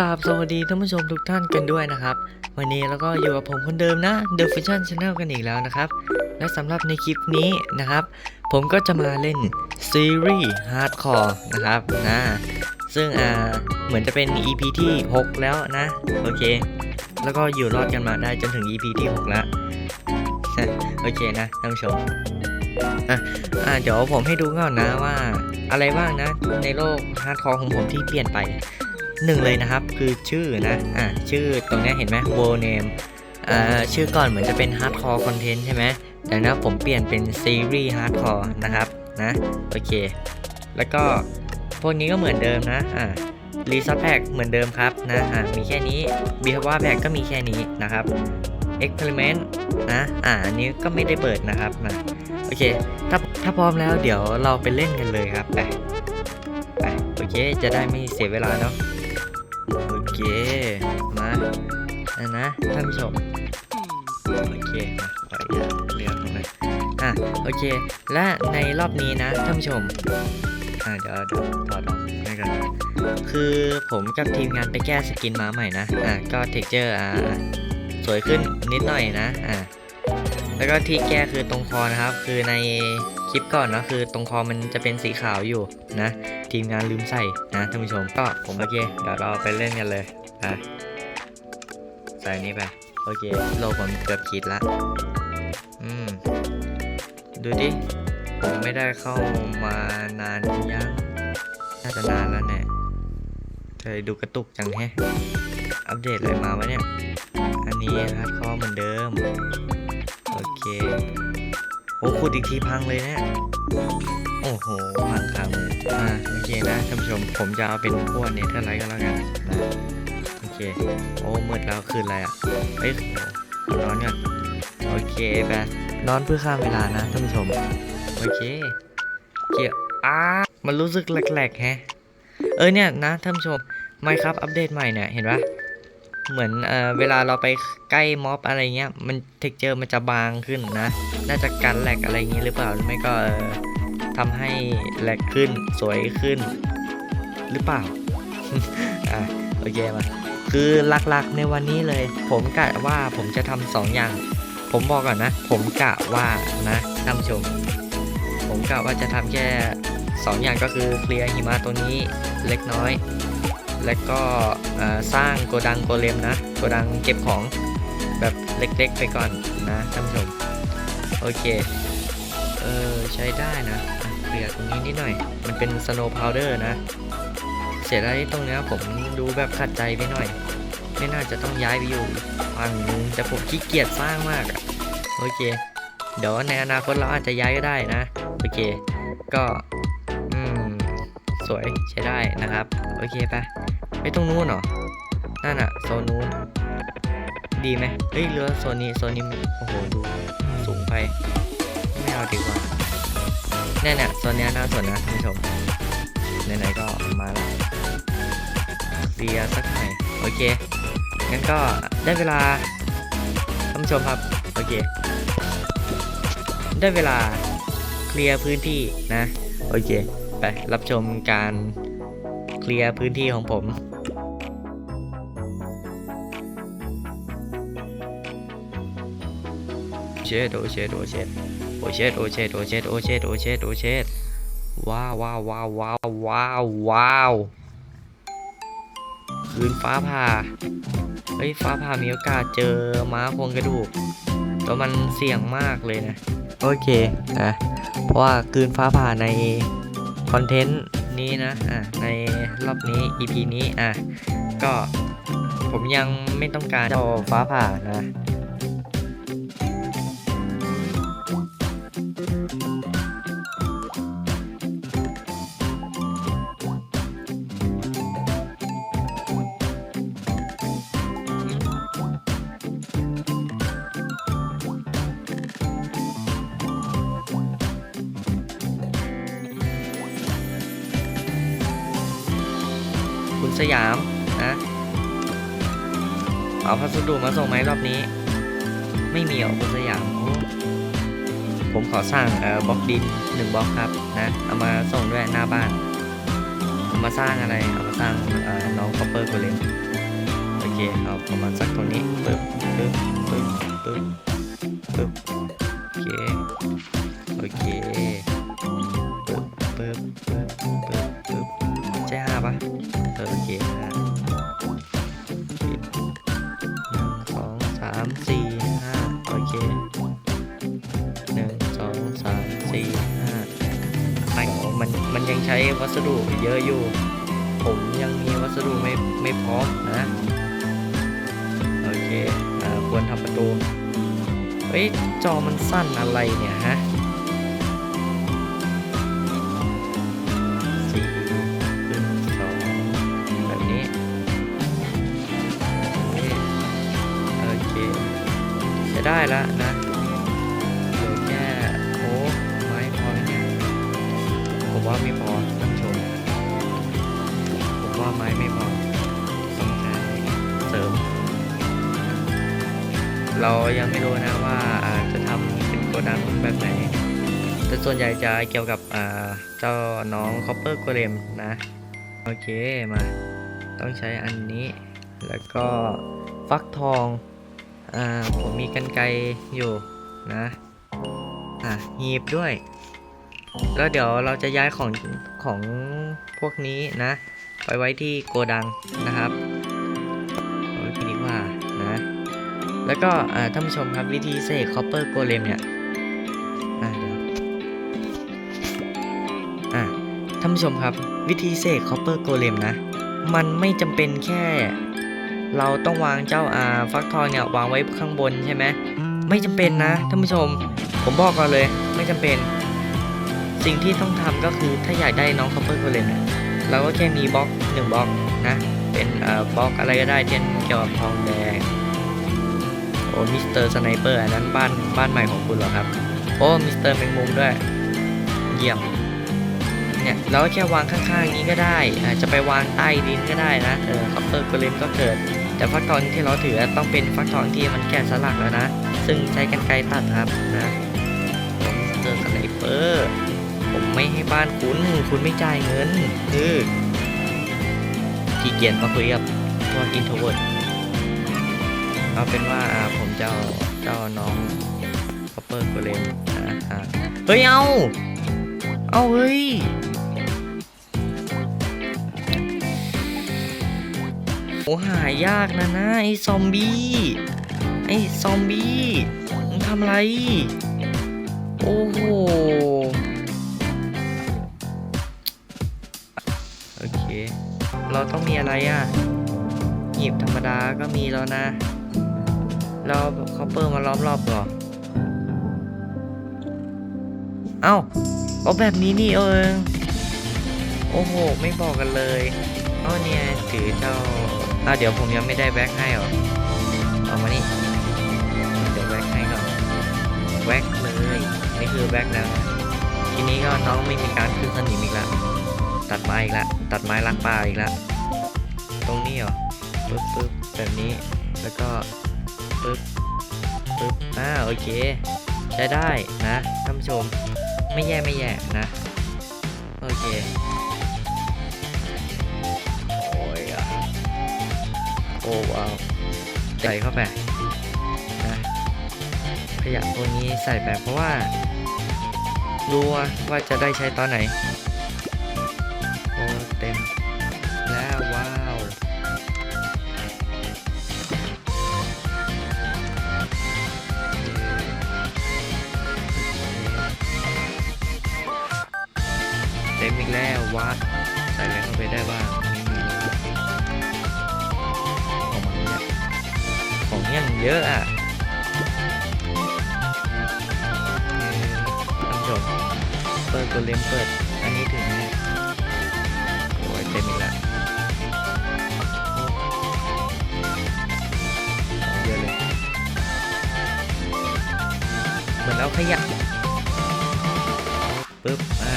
ราบสวัสดีท่านผู้ชมทุกท่านกันด้วยนะครับ วันนี้แล้วก็อยู่กับผมคนเดิมนะ The Fashion Channel กันอีกแล้วนะครับ และสำหรับในคลิปนี้นะครับ ผมก็จะมาเล่นซีรีส์ Hardcore นะครับนะซึ่งอ่าเหมือนจะเป็น EP ที่ 6 แล้วนะ โอเค แล้วก็อยู่รอดกันมาได้จนถึง EP ที่ 6 แล้ว โอเคนะท่านผู้ชมอะอะเดี๋ยวผมให้ดูก่อนนะว่าอะไรบ้างนะ ในโลกฮาร์ดคอร์ของผมที่เปลี่ยนไป หนึ่งเลยนะครับ คือชื่อนะ อะ ชื่อตรงนี้เห็นไหม world name อ่า ชื่อก่อนเหมือนจะเป็นฮาร์ดคอร์คอนเทนต์ใช่ไหมแต่นะผมเปลี่ยนเป็นซีรีส์ฮาร์ดคอร์นะครับนะ โอเค แล้วก็พวกนี้ก็เหมือนเดิมนะ อ่ารีซอสแพ็กเหมือนเดิมครับนะ อ่า มีแค่นี้บีฮาวาแพ็กก็มีแค่นี้นะครับ experiment นะ อ่าอันนี้ก็ไม่ได้เปิดนะครับนะโอเค ถ้าถ้าพร้อมแล้วเดี๋ยวเราไปเล่นกันเลยครับ ไป ไป โอเค จะได้ไม่เสียเวลาเนาะ โอเค มานะนะท่านผู้ชมโอเคมาขออนุญาตเรียกตรงนั้นอะโอเค และในรอบนี้นะท่านผู้ชมอะเดี๋ยวเดี๋ยวถอดออกให้กันคือผมกับทีมงานไปแก้สกินมาใหม่นะอะก็เท็กเจอร์อ่าสวยขึ้นนิดหน่อยนะอะแล้วก็ที่แก้คือตรงคอนะครับ คือใน ลิปก่อนนะคือตรงคอมันจะเป็นสีขาวอยู่นะ ทีมงานลืมใส่นะท่านผู้ชมก็ผมโอเคเดี๋ยวเราไปเล่นกันเลยอะใส่นี้ไปโอเคโลผมเกือบขีดละอืมดูดิผมไม่ได้เข้ามานานยังน่าจะนานแล้วเนี่ยเคยดูกระตุกจังแฮะอัปเดตอะไรมาวะเนี่ย อันนี้ฮาร์ดคอร์เหมือนเดิม โอเค โอ้ขุดอีกทีพังเลยเนี่ยโอ้โหพังคามืออ่าโอเคนะท่านผู้ชมผมจะเอาเป็นพวกเนเธอร์ไลท์ก็แล้วกันนะโอเค โอ้มืดแล้วคืนอะไรอะเฮ้ยโอ้นอนก่อนโอเคไปนอนเพื่อข้ามเวลานะท่านผู้ชม โอเคเกี่ยอ้ามันรู้สึกแหลกๆแฮะ เออเนี่ยนะท่านผู้ชมไม่ครับอัปเดตใหม่เนี่ยเห็นปะ เหมือนเอ่อเวลาเราไปใกล้ม็อบอะไรเงี้ย มันเท็กเจอร์มันจะบางขึ้นนะ น่าจะกันแหลกอะไรเงี้ยหรือเปล่าหรือไม่ก็เอ่อทำให้แหลกขึ้นสวยขึ้น หรือเปล่า อะโอเคมาคือหลักๆในวันนี้เลย ผมกะว่าผมจะทำสองอย่าง ผมบอกก่อนนะ ผมกะว่านะท่านชม ผมกะว่าจะทำแค่สองอย่างก็คือเคลียร์หิมะตัวนี้เล็กน้อย แล้วก็สร้างโกดังโกเลมนะ โกดังเก็บของแบบเล็กๆไปก่อนนะท่านผู้ชม โอเค เออใช้ได้นะเคลียตรงนี้นิดหน่อย มันเป็น snow powder นะ เสียดายตรงนี้ผมดูแบบขัดใจไปหน่อย ไม่น่าจะต้องย้ายไปอยู่ฝั่งนึงแต่ผมขี้เกียจสร้างมากอะโอเค เดี๋ยวในอนาคตเราอาจจะย้ายก็ได้นะ โอเค ก็ อืม สวยใช้ได้นะครับ โอเคไป ไปตรงนู้นเหรอ นั่นอะโซนนู้น ดีไหมเฮ้ยเรือโซนนี้โซนนี้โอ้โหดูสูงไป ไม่เอาดีกว่าแน่เนี่ยโซนนี้น่าสนนะท่านผู้ชมไหนๆก็มาแล้วเคลียสักหน่อยโอเคงั้นก็ได้เวลาท่านผู้ชมครับโอเค ได้เวลาเคลียร์พื้นที่นะ โอเค ไปรับชมการเคลียร์พื้นที่ของผม เชดโอเชดโอเชดโอเชดโอเชดโอเชดโอเชดโอเชดโอเชดว้าวว้าวว้าวว้าวว้าวว้าวคืนฟ้าผ่าเฮ้ยฟ้าผ่ามีโอกาสเจอม้าโครงกระดูกแต่มันเสี่ยงมากเลยนะ โอเคนะเพราะว่าคืนฟ้าผ่าในคอนเทนต์นี้นะอะในรอบนี้ EP นี้อะก็ผมยังไม่ต้องการจะเอาฟ้าผ่านะ คุณสยามนะเอาพัสดุมาส่งไหมรอบนี้ ไม่มีเหรอคุณสยามโอ้ผมขอสร้างบล็อกดินหนึ่งบล็อกครับนะเอามาส่งด้วยหน้าบ้านเอามาสร้างอะไรเอามาสร้างน้องคอปเปอร์โกเลยโอเคเอาประมาณสักตรงนี้ มันมันมันยังใช้วัสดุเยอะอยู่ ผมยังมีวัสดุไม่ไม่พร้อมนะโอเคอ่าควรทำประตูเฮ้ยจอมันสั้นอะไรเนี่ยฮะแบบนี้โอเคจะได้แล้วนะ ว่าไม่พอท่านชม ผมว่าไม้ไม่พอต้องใช้เสริม เรายังไม่รู้นะว่าจะทำเป็นโกดังแบบไหน แต่ส่วนใหญ่จะเกี่ยวกับเจ้าน้องคอปเปอร์โกเลมนะ โอเคมา ต้องใช้อันนี้ แล้วก็ฟักทองอ่าผมมีกันไกรอยู่นะ อะหีบด้วย แล้วเดี๋ยวเราจะย้ายของของพวกนี้นะ ไปไว้ที่โกดังนะครับโอเคดีกว่านะแล้วก็ท่านผู้ชมครับวิธีเสกคอปเปอร์โกเลมเนี่ยอ่าเดี๋ยวอ่าท่านผู้ชมครับวิธีเสกคอปเปอร์โกเลมนะ มันไม่จำเป็นแค่ เราต้องวางเจ้าอ่าฟักทองเนี่ยวางไว้ข้างบนใช่ไหมไม่จำเป็นนะท่านผู้ชม ผมบอกก่อนเลยไม่จำเป็น สิ่งที่ต้องทำก็คือถ้าอยากได้น้องคอปเปอร์โกเลนี่ยเราก็แค่มีบล็อกหนึ่งบล็อกนะเป็นเอ่อบล็อกอะไรก็ได้เช่นเกี่ยวกับทองแดงโอ้มิสเตอร์สไนเปอร์อันนั้นบ้านบ้านใหม่ของคุณเหรอครับโอ้มิสเตอร์แมงมุมด้วย เยี่ยมเนี่ยเราก็แค่วางข้างๆนี้ก็ได้อาจจะไปวางใต้ดินก็ได้นะเออคัพเปอร์โกเลมก็เกิด แต่ฟักทองที่เราถือต้องเป็นฟักทองที่มันแกะสลักแล้วนะ ซึ่งใช้กันไกรตัดครับนะมิสเตอร์สไนเปอร์ ผมไม่ให้บ้านคุณ คุณไม่จ่ายเงิน คือขี้เกียจมาคุยกับพวกอินโทรเวิร์ดเอาเป็นว่าผมเจ้าเจ้าน้องคอปเปอร์โกเลมนเฮ้ย เอา เอาเฮ้ยโอ้หายากนะนะ ไอ้ซอมบี้ ไอ้ซอมบี้มึงทำไร โอ้โห เราต้องมีอะไรอะหยิบธรรมดาก็มีแล้วนะ เราคอปเปอร์มาล้อมรอบหรอ เอ้าเอาแบบนี้นี่เองโอ้โห ไม่บอกกันเลยเอาเนี่ยถือเจ้าอะเดี๋ยวผมยังไม่ได้แว็กให้หรอเอามานี่เดี๋ยวแว็กให้ก่อนแว็กเลย นี่คือแว็กแล้ว ทีนี้ก็น้องไม่มีการขึ้นสนิมอีกแล้ว ตัดไม้อีกล้วตัดไม้ล้างป่าอีกล้วตรงนี้เหรอ ปึ๊บปึ๊บแบบนี้ แล้วก็ ปึ๊บ ปึ๊บ อ่า โอเค ใช้ได้นะท่านผู้ชม ไม่แย่ไม่แย่นะ โอเค โอ้ยอะโอ้ว้าวใส่เข้าไปนะขยะพวกนี้ใส่แบบเพราะว่ารู้ว่าจะได้ใช้ตอนไหน ไรเข้าไปได้บ้างของมันเนี่ยของยังเยอะอะท่านผู้ชมเปิดตัวเลมเปิด อันนี้ถึงไหมโอ้ยเต็มอีกแล้วเยอะเลย เหมือนเอาขยะปึ๊บ อ่า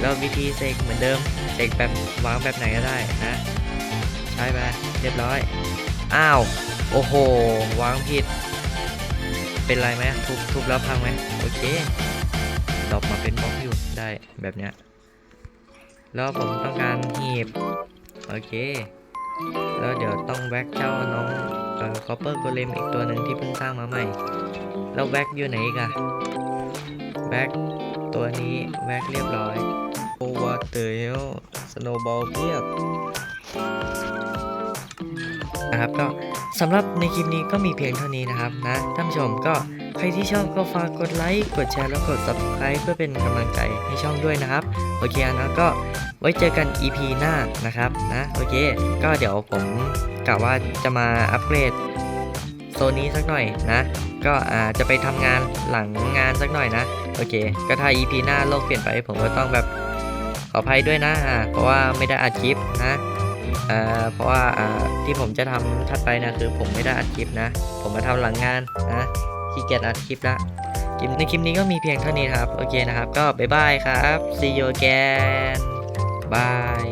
แล้ววิธีเสกเหมือนเดิมเสกแบบวางแบบไหนก็ได้นะใช้ไปเรียบร้อย อ้าว โอ้โห วางผิด เป็นไรไหมทุบทุบแล้วพังไหมโอเคดอปมาเป็นบล็อกอยู่ได้แบบเนี้ยแล้วผมต้องการหีบ โอเค แล้วเดี๋ยวต้องแว็กเจ้าน้องเอ่อคอปเปอร์โกเลมอีกตัวหนึ่งที่เพิ่งสร้างมาใหม่ แล้วแว็กอยู่ไหนอีกอะแว็กตัวนี้แว็กเรียบร้อย โอวาเตลสโนบอลเพียบนะครับก็สำหรับในคลิปนี้ก็มีเพียงเท่านี้นะครับนะท่านผู้ชมก็ใครที่ชอบก็ฝากกดไลค์ กดแชร์แล้วกด subscribe เพื่อเป็นกำลังใจให้ช่องด้วยนะครับ โอเคนะก็ไว้เจอกัน EP หน้านะครับนะโอเค ก็เดี๋ยวผมกะว่าจะมาอัปเกรดโซนนี้สักหน่อยนะ ก็อาจจะไปทำงานหลังงานสักหน่อยนะ โอเค ก็ถ้า EP หน้าโลกเปลี่ยนไปผมก็ต้องแบบ ขออภัยด้วยนะ เพราะว่าไม่ได้อัดคลิปนะเอ่อเพราะว่าที่ผมจะทำถัดไปนะคือผมไม่ได้อัดคลิปนะ ผมมาทำหลังงานนะขี้เกียจอัดคลิปละคลิปในคลิปนี้ก็มีเพียงเท่านี้ครับ โอเคนะครับ ก็บ๊ายบายครับ see you again bye